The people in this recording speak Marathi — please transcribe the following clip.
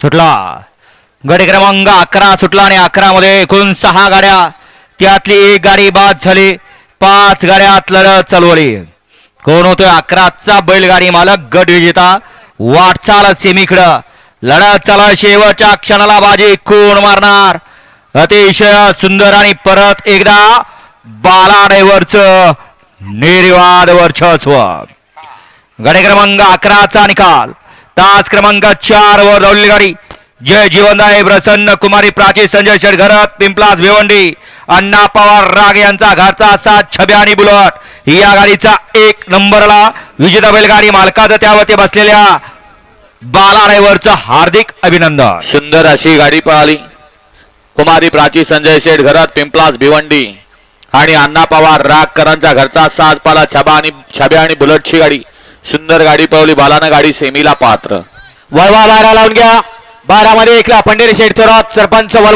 सुटला. गडी क्रमांक अकरा सुटला आणि अकरा मध्ये एकूण सहा गाड्या त्यातली एक गाडी बाद झाली. पाच गाड्यात लढत चालवली कोण होतोय अकराचा बैलगाडी मालक गट विजेता? वाटचाल सेमीकडं. लढत चाल शेवटच्या क्षणाला बाजी कोण मारणार? अतिशय सुंदर आणि परत एकदा बाला निर्वाद वर्चस्व. गाडी क्रमांक अकराचा निकाल. तास क्रमांक चार वर धावलेली गाडी. जय जीवनदाय प्रसन्न कुमारी प्राची संजय शेटघरत पिंपलास भिवंडी अण्णा पवार राग यांचा घरचा सात छब्या आणि बुलट. या गाडीचा एक नंबरला विजेता बैलगाडी मालकाचं त्यावरती बसलेल्या बाला ड्रायव्हरचं हार्दिक अभिनंदन. सुंदर अशी गाडी पळाली कुमारी प्राची संजय शेठ घरात पिंपलास भिवंडी आणि अण्णा पवार रागकरांचा घरचा साज पाला छबा आणि छब्या आणि बुलटची गाडी. सुंदर गाडी पळवली बालानं गाडी सेमीला पात्र. वळवा बारा लावून घ्या. बारामध्ये एकला पंढरी शेठ थोरात सरपंच वळवा.